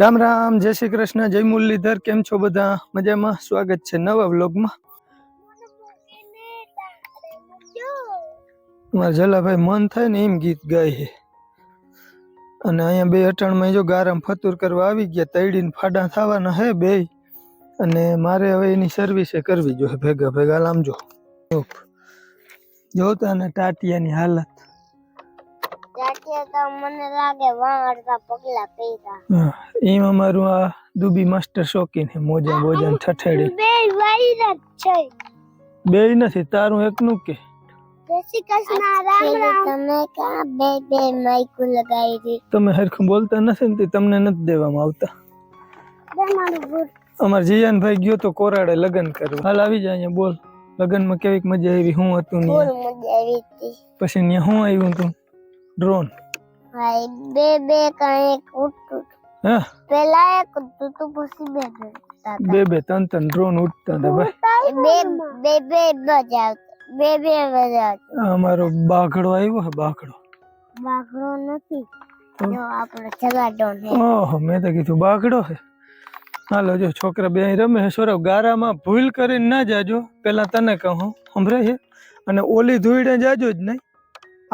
રામ રામ જય શ્રી કૃષ્ણ જય મુરલીધર કેમ છો બધા? મજામાં? સ્વાગત છે નવા વ્લોગમાં. મારા જલાભાઈ મન થાય ને એમ ગીત ગાય છે. અને અહીંયા બે અટાણમાં જો ગારામ ફતુર કરવા આવી ગયા તૈડીને ફાડા થવાના હે બે. અને મારે હવે એની સર્વિસે કરવી જોઈએ ભેગા ભેગા લામજો જોતા ને ટાટિયાની હાલત. જાટિયા તો મને લાગે વાળતા પગલા પીતા હા, એમાં મારું આ દુબી માસ્ટર શોખીન છે મોજા બોજા ને ઠઠેડી. બે વાયરસ છે. બે નથી તારું એકનું કે. જય શ્રી કૃષ્ણ રામ રામ. તમે કા બે બે માઈક લગાવી દી તમે હરખું બોલતા નથી ને તે તમને નથી દેવામાં આવતા. બે મારું બૂટ અમાર જીયાનભાઈ ગયો તો કોરાડે લગ્ન કરવા હાલ આવી જાય અહીંયા બોલ. લગ્નમાં કેવીક મજા આવી હું હતું ફૂલ ત્યાં મજા આવી હતી. પછી ત્યાં હું આવ્યું તું? ડ્રોન. ભાઈ બે બે કઈ એક ઉઠતું હા. પેલા એક તું પછી બે બે. બે ત્રણ ત્રણ ડ્રોન ઉડતા હતા ભાઈ. બે બે બે બજાવ બે બે બજાવ અમારો બાઘડો આવ્યો હે બાઘડો બાકડો નથી? જો આપણો જગાડો ને. ઓહો મેં તો કીધું બાઘડો હે. હાલો જો છોકરા બે અહીં રમે છે ગારામાં ભૂલ કરીને ના જાજો. પેલા તને કહું સંભળાય છે અને ઓલી ધૂળે જાજો જ નહીં.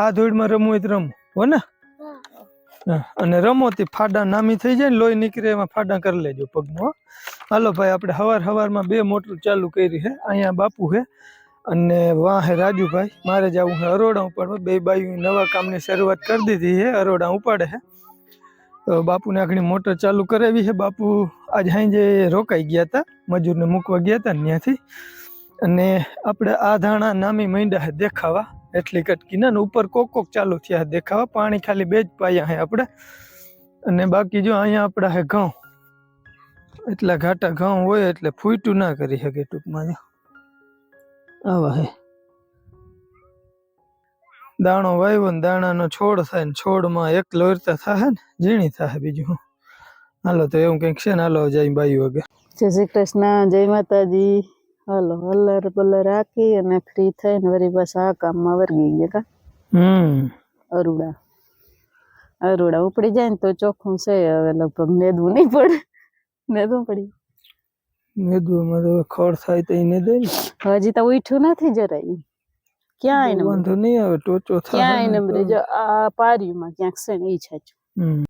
આ ધૂળમાં રમવું હોય તો રમવું હો ને? અને રમોતી ફાડા નામી થઈ જાય લોહી નીકળે એમાં ફાડા કરી લેજો પગમાં હાલો ભાઈ, આપણે હવાર હવારમાં બે મોટર ચાલુ કરી છે અહીંયા બાપુ છે અને વાહ હે રાજુભાઈ. મારે જવું છે અરોડા ઉપાડવા. બે બાયું નવા કામની શરૂઆત કરી દીધી છે અરોડા ઉપાડે છે તો બાપુને આગળ મોટર ચાલુ કરાવી છે બાપુ આજ સાંજે રોકાઈ ગયા હતા મજૂરને મૂકવા ગયા હતા ત્યાંથી. અને આપણે આ ધાણા નામી માંડ્યા છે દેખાવા. એટલી કટકી ના ઉપર કોક કોક ચાલુ થયા દેખાવા, પાણી ખાલી બે જ પાયા હે આપણે. અને બાકી જો અહીંયા આપણા હે ઘઉં. એટલા ઘાટા ઘઉં હોય એટલે ફૂટું ના કરી શકે ટૂંકમાં જો. આવા હે દાણો વાવ્યો ને દાણાનો છોડ થાય ને છોડમાં એક લોરતા થાય ને, ઝીણી થાય બીજું હાલો, તો એવું કંઈક છે ને, હાલો, જાય બાઈ વગર. જય શ્રી કૃષ્ણ, જય માતાજી. હાલો હલર બલર રાખી અને ફ્રી થઈને વળી બસ આ કામમાં વર્ગી ગયા કા? હમ. અરુડા. અરુડા ઉપડી જાય ને તો ચોખ્ખું છે હવે લગભગ નેદવું નહીં પડે. નેદવું પડી. મેદુમાં તો ખડ થાય તો એને દે હજી તો ઉઠ્યું નથી જરાય. ક્યાં એને વાંધો નહીં આવે ટોચો થાય ક્યાં એને ને આ પારીમાં ક્યાંક છે ને ઈ છે હમ.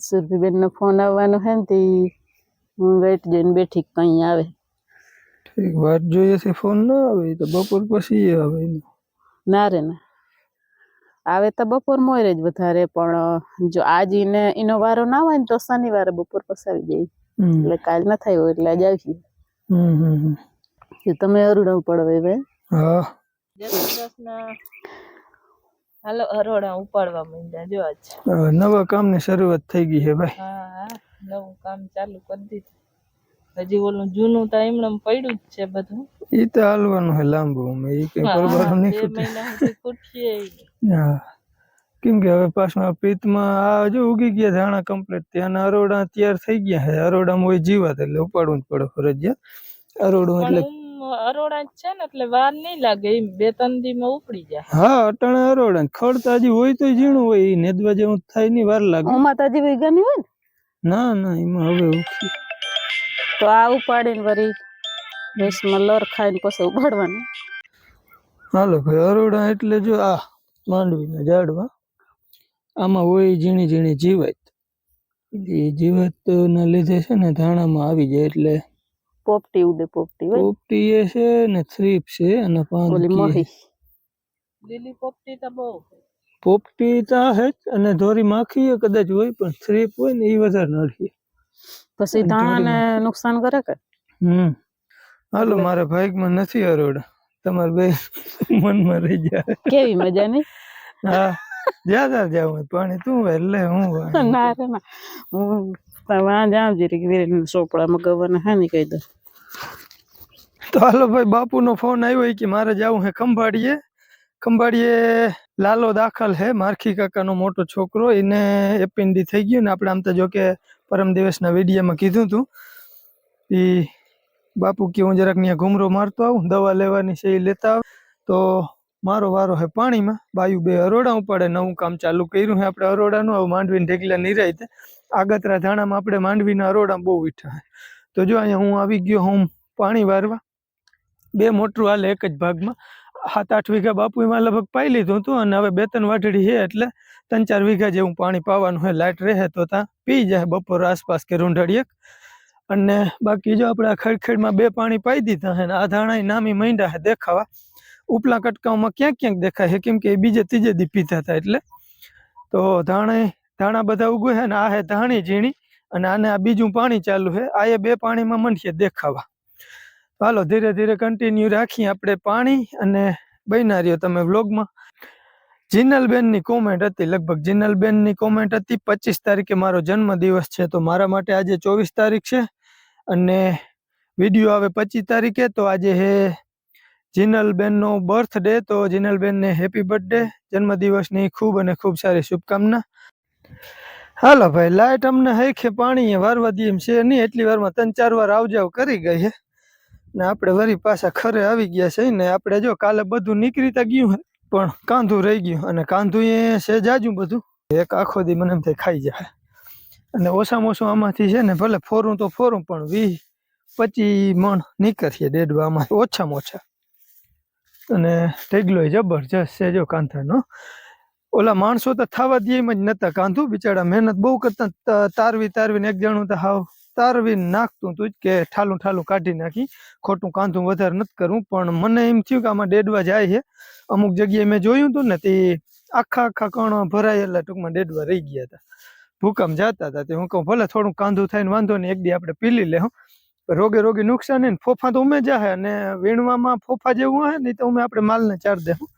સુરભીબેન નો ફોન આવવાનો હે ને તે હું વેટ જઈને બેઠી કઈ આવે. ઠીક વાત જોઈએ છે ફોન ના આવે તો બપોર પછી આવે ના રે ના. આવે તો બપોર મોરે જ વધારે પણ જો આજ એને એનો વારો ના હોય ને તો શનિવારે બપોર પસાવી આવી જાય. એટલે કાલ ન હોય એટલે આજ આવી હમ હમ હમ. કે તમે અરુણવ પડવે હવે હા? હાલો હરોડા ઉપાડવા માંડ્યા જો આજ. નવા નવા કામની શરૂઆત થઈ ગઈ છે ભાઈ. હા હા નવું કામ ચાલુ કરી દીધું. હજી ઓલું જૂનું તો એમને પડ્યું જ છે બધું. એ તો હાલવાનું છે લાંબુ અમે એ કઈ પરબારું નહીં ખૂટે. હા. કેમ કે હવે પાછા પિત્તમાં આ જો ઉગી ગયા ધાણા કમ્પ્લીટ ત્યાંના અરોડા તૈયાર થઈ ગયા છે. અરોડામાં હોય જીવાત એટલે ઉપાડવું જ પડે ફરજિયાત. અરોડું એટલે અરોડા જ છે ને એટલે વાર નહીં લાગે. એમ બે ત્રણ દી માં ઉપડી જાય. હા અટાણે અરોડા ને ખડ તો હજી હોય તો ઝીણું હોય. એ નેદવા જેવું થાય નહીં વાર લાગે. ઉમાં તાજી વૈગાની હોય ને? ના ના એમાં હવે ઉગશે. તો આ ઉપાડીને વળી ભેંસમાં લર ખાઈને પછી ઉપાડવાનું. હાલો ભાઈ અરોડા એટલે જો આ માંડવીના ઝાડવા આમાં હોય ઝીણી ઝીણી જીવાત. એ જીવાત ના લીધે છે ને ધાણામાં આવી જાય એટલે પોપટી ઉડે પોપટી હોય પોપટી એ છે ને થ્રીપ છે અને ઓલી પાંદકી મહી. લીલી પોપટી તો બહુ પોપટી તો હે અને ધોરી માખી કદાચ હોય પણ થ્રીપ હોય ને એ વધારે નડે. પછી ધાણાને નુકસાન કરે કે? હમ. હાલો મારા ભાગમાં નથી અરોડ તમારે બે મનમાં રહી જાય. કેવી મજા નહીં હા જ્યાદા જાવ પાણી તું એટલે હું. ના રે ના. હું ત્યાં જાઉં જરીક વીરેન ચોપડા મગાવવાના હા ની કહી દઉં. તો હાલો ભાઈ બાપુનો ફોન આવ્યો કે મારે જવું હે ખંભાળીએ. ખંભાળીએ લાલો દાખલ હે મારખી કાકાનો મોટો છોકરો એને એપિન્ડી થઈ ગયું ને આપણે આમ તો જો કે પરમ દિવસના વિડીયામાં કીધું તું. ઈ બાપુ કે હું જરાક ત્યાં ઘૂમરો મારતો આવું, દવા લેવાની એ લેતા આવ. તો મારો વારો હે પાણીમાં, બાયુ બે અરોડા ઉપાડે, નવું કામ ચાલુ કર્યું હે આપણે અરોડાનું હવે માંડવીને ઢેકલા નિરાય આગતરા ધાણામાં આપણે માંડવીના અરોડા બહુ વીઠા હે. તો જો અહીંયા હું આવી ગયો, હું પાણી વારવા, બે મોટરું હાલે એક જ ભાગમાં. સાત આઠ વીઘા બાપુમાં લગભગ પાઈ લીધું હતું અને હવે બે ત્રણ વાટડી છે એટલે ત્રણ ચાર વીઘા જેવું પાણી પાવાનું હોય લાઇટ રહે તો ત્યાં પી જાય બપોર આસપાસ કે રૂંઢળીએક અને બાકી જો આપણે આ ખડખેડમાં બે પાણી પાઈ દીધા હે આ ધાણા નામી માંડ્યા હે દેખાવા. ઉપલા કટકાઓમાં ક્યાંક ક્યાંક દેખાય છે કેમ કે એ બીજે ત્રીજે દી પીતા હતા એટલે. તો ધાણા ધાણા બધા ઉગે છે ને આ હે ધાણી ઝીણી અને આને આ બીજું પાણી ચાલુ છે આ એ બે પાણીમાં મંડીએ દેખાવા. હાલો ધીરે ધીરે કન્ટિન્યુ રાખીએ આપણે પાણી અને બનારીઓ તમે વ્લોગમાં જિનલબેનની કોમેન્ટ હતી, લગભગ જિનલબેનની કોમેન્ટ હતી, પચીસ તારીખે મારો જન્મદિવસ છે, તો મારા માટે આજે ચોવીસ તારીખ છે, અને વીડિયો આવે પચીસ તારીખે, તો આજે હે જિનલબેનનો બર્થડે તો જિનલબેનને હેપી બર્થડે જન્મદિવસની ખૂબ અને ખૂબ સારી શુભકામના. હાલો ભાઈ લાઇટ અમને હૈખે પાણી વારવા દઈએ એમ છે, નહીં, એટલી વારમાં ત્રણ ચાર વાર આવજાવ કરી ગઈ છે ને આપણે વરી પાછા ખરે આવી ગયા છે, ને આપણે જો કાલે બધું નીકળીતા ગયું હે. પણ કાંધું રહી ગયું અને કાંધું એ છે જાજુ બધું. એક આખો દી મને એમ થાય ખાઈ જાય. અને ઓછામાં ઓછું આમાંથી છે ને ભલે ફોરું તો ફોરું, પણ વીસ પચી મણ નીકળીએ ડેડવામાં ઓછામાં ઓછા. અને ટેગલો જબરજસ્ત છે જો કાંધાનો. ઓલા માણસો તો થવા દે જ નતા. કાંધું બિચારા મહેનત બહુ કરતા તારવી તારવીને એક જણું તો હાવ તારવી નાખતું તું જ કે ઠાલું ઠાલું કાઢી નાખી. ખોટું કાંધું વધારે નથી કરવું, પણ મને એમ થયું કે આમાં ડેડવા જાય છે. અમુક જગ્યાએ મેં જોયું હતું ને તે આખા આખા કણ ભરાયેલા ટૂંકમાં ડેડવા રહી ગયા હતા. ભૂકંપ જતા હતા તે હું કહું, ભલે થોડું કાંધું થાય ને વાંધો નહીં, એક દી આપણે પીલી લેવું રોગે રોગે નુકસાન નહીં ને ફોફા તો ઉમે જાય અને વીણવામાં ફોફા જેવું હે ને તો ઉમે આપણે માલને ચાર દેવું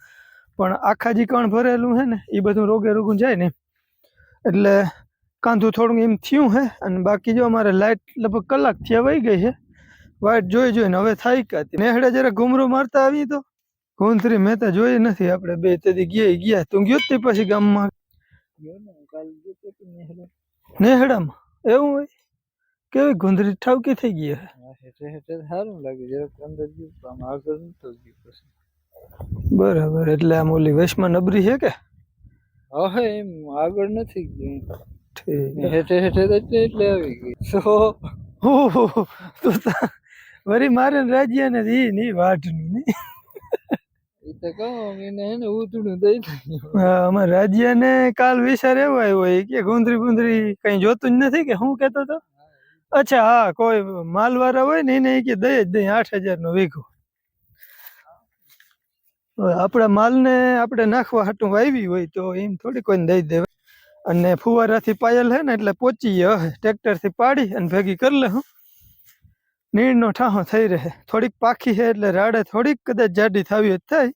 પણ આખા જે કણ ભરેલું છે ને, એ બધું રોગે રોગું જાય ને એટલે કાંધું થોડું એમ થયું હે, અને બાકી જો અમારે લાઇટ લગભગ કલાકથી વહી ગઈ છે વાઇટ જોઈ જોઈને હવે થાય કાતી નેહડે જરા ઘૂમરો મારતા આવી તો? ગુંથરી મેં તો જોઈ નથી આપણે બે તેથી ગયા ગયા. તું ગયો તે પછી ગામમાં? નેહડામાં? એવું હોય? કેવી ગુંદરી ઠાવકી થઈ ગઈ સારું લાગે જરાક અંદર ગયું આગળ નતો ગયું બરાબર, એટલે આમ ઓલી વૈશ્મા નબરી છે કે? હવે એમ આગળ નથી ગયું ઠીક હે. હેઠે હેઠે એટલે એટલે આવી ગઈ. તું વરી મારે ને ઈ ની વાટનું ની. ને કાલ વિચાર એવો આવ્યો કે ગુંદરી ગુંદરી કઈ જોતું જ નથી કે હું કેતો તો અચ્છા હા કોઈ માલવાળા હોય ને એને કે દઈ જ દઈ આઠ હજાર નો વીઘો આપણા માલને આપણે નાખવા હાટું વાવી હોય તો એમ થોડી કોઈને દઈ દેવાય. અને ફુવારાથી પાયેલ હે ને એટલે પોચી હે ટ્રેક્ટરથી પાડી અને ભેગી કરી લે હું. નીણનો ઠાહો થઈ રહે. થોડીક પાખી હે એટલે રાડે થોડીક કદાચ જાડી થાવી જ થાય.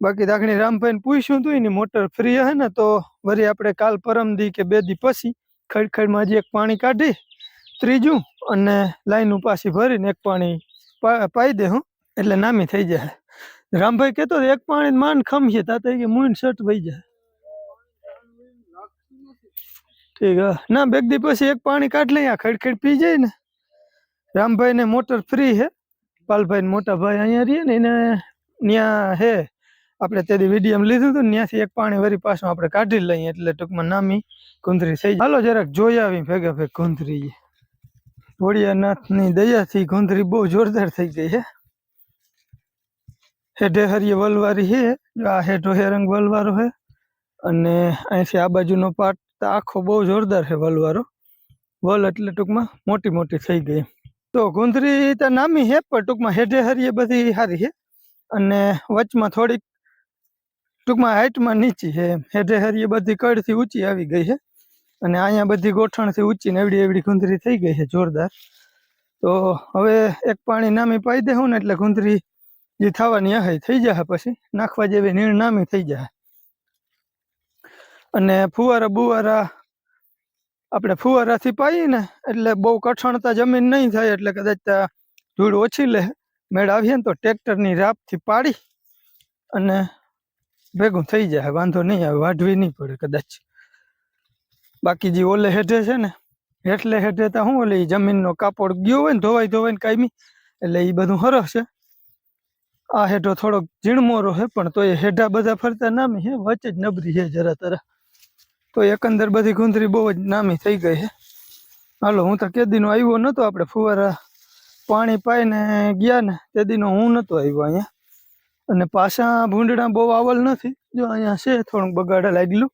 બાકી દાખણી રામભાઈને પૂછ્યું હતું એની મોટર ફ્રી હે ને તો વરી આપણે કાલ પરમ દી કે બે દી પછી ખડખડમાં હજી એક પાણી કાઢી ત્રીજું અને લાઈન ઉપાસી ભરીને એક પાણી પાઈ દે હું. એટલે નામી થઈ જાય. રામભાઈ કહેતો હતો, એક પાણી માન ખમીએ તા કે મૂન શર્ટ વહી જાય. ઠીક હા ના બેગ દી પછી એક પાણી કાઢ લઈ આ ખડખડ પી જાય ને. રામભાઈ ને મોટર ફ્રી હે પાલભાઈ ને મોટા ભાઈ અહીંયા રહીએ ને, એને ત્યાં હે. આપણે તેથી વિડીયમ લીધું હતું ત્યાંથી એક પાણી વરી પાછું આપણે કાઢી લઈએ, એટલે ટૂંકમાં નામી કુંદરી થઈ હાલો, જરાક જોઈ આવી ભેગા ભેગ કુંદરી ભોળિયાનાથની દયાથી કુંદરી બહુ જોરદાર થઈ ગઈ હે. હેઠે હરિયે વલવારી હે. આ હેઠો ઢોહે રંગ વલવારો હે. અને અહીંથી આ બાજુનો પાટ તો આખો બહુ જોરદાર છે વલવારો વલ એટલે ટૂંકમાં મોટી મોટી થઈ ગઈ. તો ગુંદરી તો નામી છે, પણ ટૂંકમાં હેઠે હરીએ બધી સારી છે. અને વચમાં થોડીક ટૂંકમાં હાઇટમાં નીચી છે. હેઠે હરીએ બધી કડથી ઊંચી આવી ગઈ છે. અને અહીંયા બધી ગોઠણથી ઊંચી ને એવડી એવડી ગુંદરી થઈ ગઈ છે, જોરદાર. તો હવે એક પાણી નામી પાઈ દેવું ને એટલે ગુંદરી જે થવાની હે થઈ જશે પછી, નાખવા જેવી નીણ નામી થઈ જાય અને ફુવારા બુવારા આપણે ફુવારાથી પાઈએ ને એટલે બહુ કઠણતા જમીન નહીં થાય એટલે કદાચ ત્યાં ધૂળ ઓછી લે. મેળ આવીએ ને તો ટ્રેક્ટરની રાપથી પાડી અને ભેગું થઈ જાય. વાંધો નહીં આવે વાઢવી નહીં પડે કદાચ. બાકી જે ઓલે હેઠે છે ને, હેઠલે હેઠે તો શું ઓલે જમીનનો કાપડ ગયો હોય ને, ધોવાઈ ધોવાઈને કાયમી, એટલે એ બધું હરખ છે. આ હેઠો થોડોક ઝીણમોરો છે પણ તો એ હેઠા બધા ફરતા નામી હે વચ્ચે જ નબરી છે જરા તરા. તો એકંદર બધી ગુંદરી બહુ જ નામી થઈ ગઈ છે. હાલો, હું તો કેદીનો આવ્યો નહોતો, આપણે ફુવારા પાણી પાઈને ગયા ને તે દીનો હું નહોતો આવ્યો અહીંયા. અને પાછા ભૂંડડા બહુ આવલ નથી, જો અહીંયા છે, થોડુંક બગાડે લાગેલું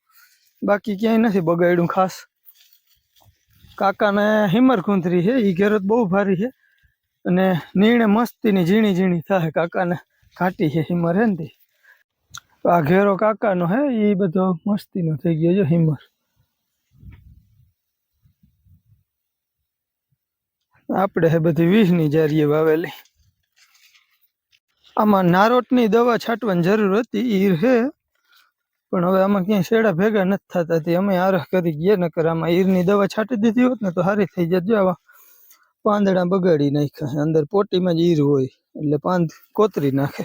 બાકી ક્યાંય નથી બગાડ્યું ખાસ. કાકાને હિમર ગુંદરી છે એ ઘેરત બહુ ભારી છે. અને નીણે મસ્તીની ઝીણી ઝીણી થાય, કાકાને ઘાટી છે હિમર હે ને તે. આ ઘેરો કાકાનો હે એ બધો મસ્તીનો થઈ ગયો છે હિમર આપણે હે બધી વીસની જારીએ વાવેલી. આમાં નારોટની દવા છાંટવાની જરૂર હતી ઈર હે. પણ હવે આમાં ક્યાંય શેડા ભેગા નથી થતા, તે અમે આરહ કરી ગયા, નકર આમાં ઈરની દવા છાંટી દીધી હોત ને તો સારી થઈ જત. જો આવા પાંદડા બગાડી નાખ્યા અંદર પોટીમાં જ ઈર હોય, એટલે પાંદ કોતરી નાખે.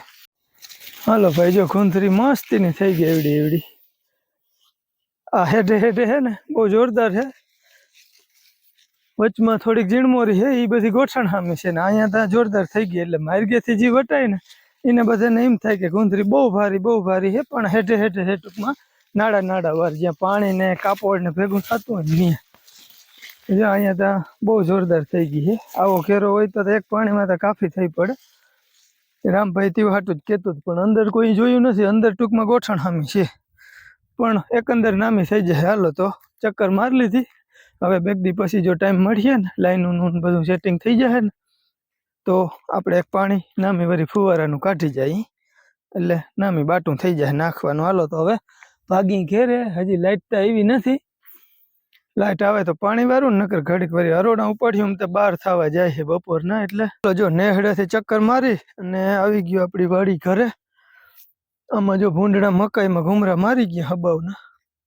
હાલો ભાઈ, જો ખૂંથરી મસ્તીની થઈ ગઈ એવડી એવડી. આ હેડે હેડે હે ને, બહુ જોરદાર છે વચમાં થોડીક ઝીણમોરી છે એ બધી ગોઠણ સામે છે ને, અહીંયા ત્યાં જોરદાર થઈ ગઈ એટલે માર્ગેથી જે વટાય ને, એને બધાને એમ થાય કે ગુંદરી બહુ ભારી બહુ ભારી છે પણ હેઠે હેઠે હે ટૂંકમાં નાડા નાડા વાર, જ્યાં પાણી ને કાપડ ને ભેગું થતું હોય ત્યાં. જો અહીંયા ત્યાં બહુ જોરદાર થઈ ગઈ છે આવો ઘેરો હોય તો એક પાણીમાં તો કાફી થઈ પડે. રામભાઈ તેવું હાટું જ કહેતું પણ અંદર કોઈ જોયું નથી, અંદર ટૂંકમાં ગોઠણ હામી છે. પણ એકંદર નામી થઈ જાય, હાલો તો ચક્કર મારી લીધી. હવે બે દી પછી જો ટાઈમ મળીએ ને લાઈનનું બધું સેટિંગ થઈ જાય ને, તો આપણે એક પાણી નામી વળી ફુવારાનું કાઢી જાય. એટલે નામી બાટું થઈ જાય, નાખવાનું. હાલો તો હવે ભાગી ઘેરે, હજી લાઇટ તો એવી નથી. લાઇટ આવે તો પાણી ને નકર ઘડીક વળી અરોડા ઉપાડ્યું તો બહાર થવા જાય છે બપોરના એટલે. જો નેહડેથી ચક્કર મારી અને આવી ગયો આપણી વાડી ઘરે. આમાં જો ભૂંડડા મકાઈમાં ઘુમરા મારી ગયા હબાવના.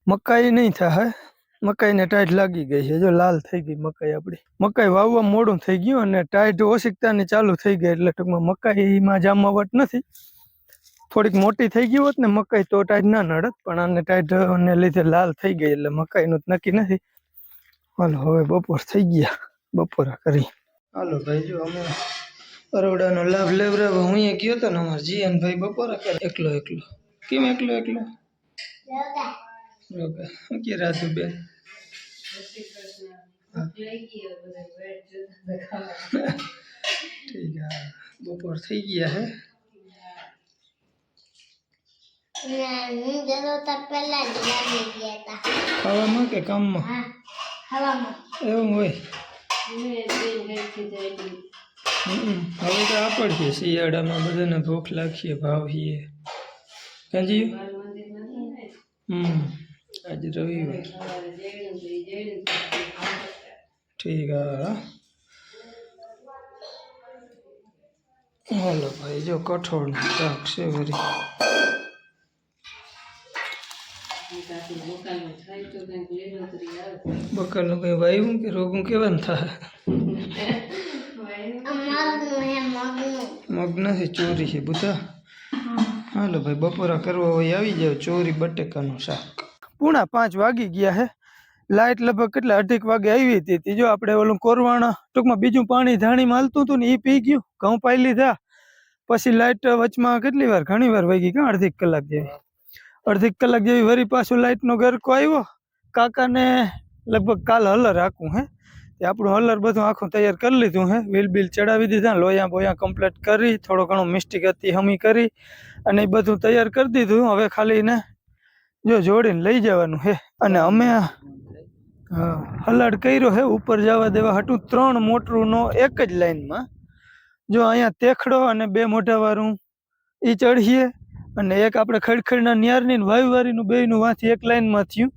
મકાઈ નહીં થાય. મકાઈને ટાઈટ લાગી ગઈ છે. જો લાલ થઈ ગઈ મકાઈ આપણી. મકાઈ વાવવા મોડું થઈ ગયું અને ટાઈટ ઓશિકતાની ચાલુ થઈ ગઈ એટલે ટૂંકમાં મકાઈમાં જામાવટ નથી. થોડીક મોટી થઈ ગઈ હોત ને મકાઈ તો ટાઈટ ના નડત, પણ આને ટાઈટ ને લીધે લાલ થઈ ગઈ એટલે મકાઈનું નું નક્કી નથી. હાલો હવે બપોર થઈ ગયા. બપોરા કરી. હાલો ભાઈ જો અમે અરોડાનો લાભ લેવડાવવા હું અહીંયા ગયો હતો ને અમારે જીયન ભાઈ બપોરા કરે. એકલો એકલો. કેમ એકલો એકલો? કે રાધુ બેન? ઠીક હા બપોર થઈ ગયા હે. ખાવામાં કે કામમાં? એવું હોય. હવે તો આપડશે શિયાળામાં બધાને ભૂખ લાગશે ભાવીએ કાંજી હમ આજે રવિવાર. ઠીક હા. હાલો ભાઈ જો કઠોળનું શાક છે વરી. બકાલનું કંઈ વાવ્યું કે રોગું કેવાનું થાય અમારું હે મગનું મગ નથી ચોરી છે બધા હાલો ભાઈ બપોરા કરવા હોય આવી જાવ ચોરી બટેકાનું શાક પૂણા પાંચ વાગી ગયા હે લાઇટ લગભગ કેટલા અઢીક વાગે આવી હતી તી. જો આપણે ઓલું કોરવાણા, ટૂંકમાં બીજું પાણી ધાણીમાં હાલતું હતું ને એ પી ગયું. ઘઉં પાઈ લીધા. પછી લાઇટ વચમાં કેટલી વાર? ઘણી વાર વહી ગઈ કાં અડધી કલાક જેવી. અડધી કલાક જેવી વરી પાછું લાઇટનો ગરકો આવ્યો. કાકાને લગભગ કાલ હલર રાખવું હે. એ આપણું હલર બધું આખું તૈયાર કરી લીધું હે. વ્હીલ બિલ ચડાવી દીધા, લોયા બોયા કમ્પ્લીટ કરી, થોડો ઘણો મિસ્ટેક હતી હમી કરી અને એ બધું તૈયાર કરી દીધું. હવે ખાલી ને જો જોડીને લઈ જવાનું હે. અને અમે હલાડ કર્યો હે. ઉપર જવા દેવા હતું ત્રણ મોટરનો એક જ લાઈનમાં. જો અહીંયા તેખડો અને બે મોઢાવાળું એ ચઢીએ. અને એક આપણે ખડખડના ન્યારની વાયુવારીનું બેયનું વાંથી એક લાઈનમાં થયું.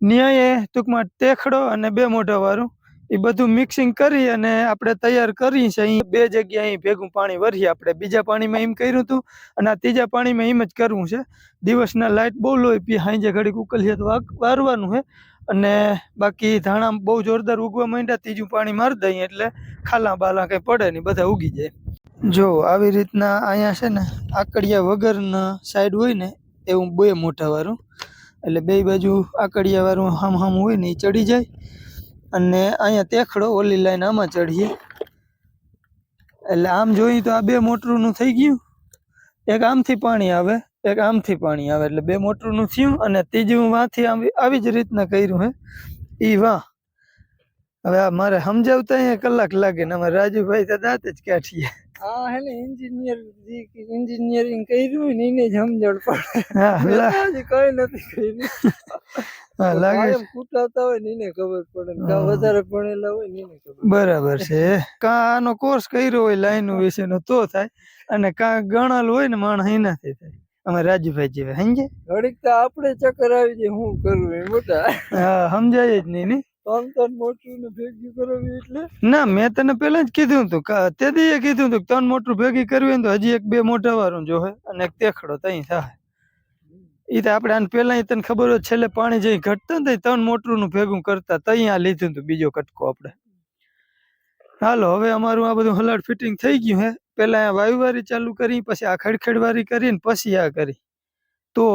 ન્યાયે ટૂંકમાં તેખડો અને બે મોઢાવાળું એ બધું મિક્સિંગ કરી અને આપણે તૈયાર કરી છે. અહીં બે જગ્યાએ અહીં ભેગું પાણી ભરીએ આપણે. બીજા પાણીમાં એમ કર્યું હતું અને આ ત્રીજા પાણીમાં એમ જ કરવું છે. દિવસના લાઇટ બહુ લોહી પી હાંજે ઘડીક ઉકલીએ તો વારવાનું છે અને બાકી ધાણા બહુ જોરદાર ઉગવા માંડ્યા, ત્રીજું પાણી મારી દઈએ એટલે ખાલા બાલા કંઈ પડે નહીં, બધા ઉગી જાય. જો આવી રીતના અહીંયા છે ને આકડિયા વગરના સાઈડ હોય ને એવું બે મોટાવાળું એટલે બે બાજુ આકડિયા વાળું હામ હામ હોય ને એ ચડી જાય. અને અહીંયા તેખડો ઓલી લાઈન આમાં ચડીએ. એટલે આમ જોઈએ તો આ બે મોટરનું થઈ ગયું. એક આમથી પાણી આવે, એક આમથી પાણી આવે. એટલે બે મોટરનું થયું અને ત્રીજું વાંથી આમ આવી જ રીતના કર્યું હે. ઈ વાહ. હવે આ મારે સમજાવતા અહીંયા કલાક લાગે ને અમારે રાજુભાઈ તો દાંત જ કાઢીએ. હા હે ને એન્જિનિયર એન્જિનિયરિંગ કર્યું ને એને જ સમજણ પડે. કઈ નથી કર્યું. લાગે. હોય ને એને ખબર પડે ને વધારે ભણેલા હોય ને એને ખબર બરાબર છે. કાં આનો કોર્સ કર્યો હોય લાઈન વિશેનો તો થાય. અને કાં ગણેલ હોય ને માણસ એનાથી થાય. અમે રાજુભાઈ જેવા સમજે ઘડીક તો આપણે ચક્કર આવી જાય હું કરવું એ મોટા. હા સમજાય જ નહીં ને. ને ના, મેં તને પેલા જ કીધું હતું તે એ કીધું હતું ત્રણ મોટું ભેગી કરવી ને તો હજી એક બે મોટા વાળું જોહે અને એક તેખડો, તઈ થાય. એ તો આપણે આને પેલા તને ખબર હોય છેલ્લે પાણી જઈ ઘટતા ને ત્રણ ત્રણ મોટરનું ભેગું કરતા, તઈ આ લીધું હતું બીજો કટકો આપણે. હાલો, હવે અમારું આ બધું હલાડ ફિટિંગ થઈ ગયું હે. પેલા વાયુવારી ચાલુ કરી, પછી આ ખડખડવારી કરીને પછી આ કરી. તો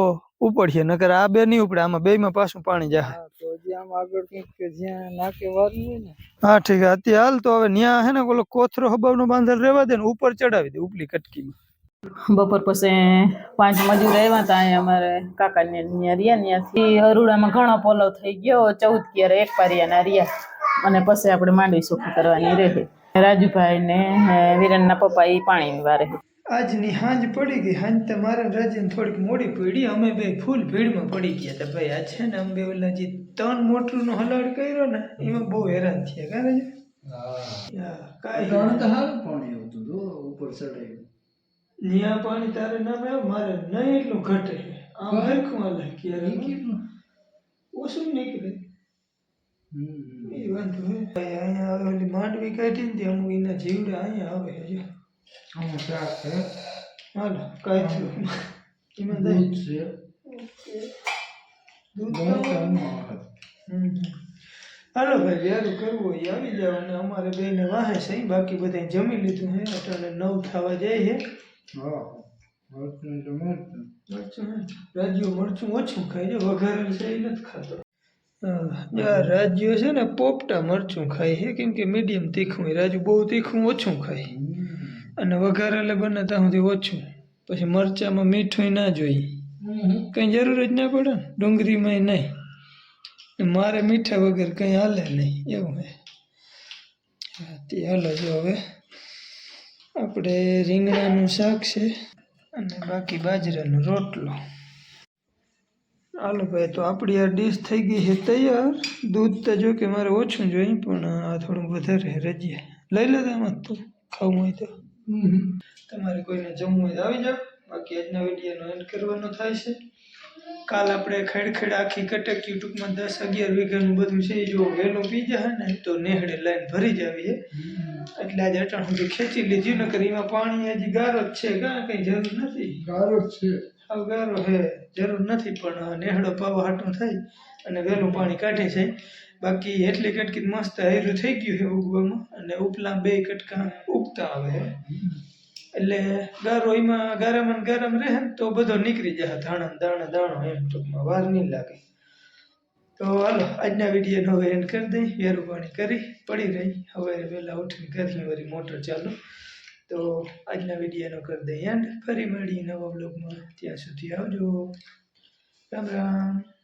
ઉપડશે નકર આ બે નહીં ઉપડે આમાં બેયમાં પાછું પાણી જાય. હા તો આમ આગળ કંઈક કે જ્યાં નાકે વારવું ને. હા ઠીક છે. અત્યારે હાલ તો હવે ન્યા હે ને ઓલો કોથરો હબાવનો બાંધેલ રહેવા દે ને ઉપર ચડાવી દે ઉપલી કટકીમાં. બપોર પછી પાંચ મજૂર આવ્યા હતા અહીંયા અમારે કાકાને ત્યાં રહ્યા ત્યાંથી હરુડામાં ઘણો પોલો થઈ ગયો ચૌદ ક્યારે એક પારિયાના રહ્યા. અને પછી આપણે માંડવી સુખી કરવાની રહે. રાજુભાઈ ને વિરેનના પપ્પા એ પાણી વારે. આજની હાંજ પડી ગઈ. હાંજ તો મારા રાજ્યને થોડીક મોડી પડી. અમે બે ફૂલ ભીડમાં પડી ગયા હતા. ભાઈ આ છે ને અમે ઓલા જે ત્રણ મોટરનો હલાડ કર્યો ને એમાં બહુ હેરાન થયા. કારણ હા. કાંઈ તો હાલ પાણી આવતું હતું ઉપર ચડાયું. ન્યા પાણી તારે ના આવે મારે નહીં એટલું ઘટે. આમ હરખું હાલે ક્યારે ઓછું નીકળે. એ વાંધો હે અહીંયા ઓલી માંડવી કાઢી ને તે અમુક એના જીવડા અહીંયા આવે હજુ. આમાં શાક છે હાલો કાંઈ થયું એમાં દહીં દૂધ તો- હમ. હાલો ભાઈ વ્યારું કરવું હોય એ આવી જાવ અને અમારે બેને વાહે છે બાકી બધા જમી લીધું હે અટાણે નવ થવા જાય છે હા મરચું તો મરચું મરચું હે. રાજ્યો મરચું ઓછું ખાય છે વઘારેલ છે એ નથી ખાતો હા, યાર રાજ્યો છે ને પોપટા મરચું ખાય છે કેમ કે મીડિયમ તીખું હોય રાજુ બહુ તીખું ઓછું ખાય અને વઘારેલે બને ત્યાં સુધી ઓછું. પછી મરચામાં મીઠું ના જોઈએ. કંઈ જરૂર જ ના પડે ડુંગળીમાં નહીં. મારે મીઠા વગર કંઈ હાલે નહીં. એવું હા, તે હાલો જો હવે. આપણે રીંગણાનું શાક છે અને બાકી બાજરાનો રોટલો. હાલો ભાઈ તો આપણી આ ડીશ થઈ ગઈ છે તૈયાર. દૂધ તો જો કે મારે ઓછું જોઈએ પણ આ થોડું વધારે રજીએ. લઈ લેતા એમાં તો. ખાવું હોય તો. તમારે કોઈને જમવું હોય તો આવી જાઓ. બાકી આજના વિડીયોનો એન્ડ કરવાનો થાય છે. કાલ આપણે ખેડ આખી કટક ટૂંકમાં દસ અગિયાર વીઘાનું બધું છે જો વહેલું પી જાય ને તો નેહડે લાઈન ભરી જાવી છે. એટલે આજે અટાણ સુધી ખેંચી લીધી નકર એમાં પાણી હજી ગારો જ છે કાં કંઈ જરૂર નથી? ગારો છે. હાવ ગારો હે, જરૂર નથી, પણ નેહડો પાવા હાટું થાય અને વહેલું પાણી કાઢે છે. બાકી એટલી કટકી મસ્ત હૈરું થઈ ગયું છે ઉગવામાં અને ઉપલા બે કટકા ઉગતા આવે એટલે ગારો એમાં ગારામાં ગારામ રહે ને તો બધો નીકળી જાય, ધાણા દાણા, દાણો એમ ટૂંકમાં, વાર નહીં લાગે. તો હાલો, આજના વિડીયોને હવે એન્ડ કરી દઈ વેરું પાણી કરી, પડી રહી. હવે વહેલા ઉઠીને કરી વળી મોટર ચાલુ. તો આજના વિડીયોનો કરી દઈએ. એન્ડ ફરી મળીએ નવા બ્લોગમાં ત્યાં સુધી આવજો. રામ રામ.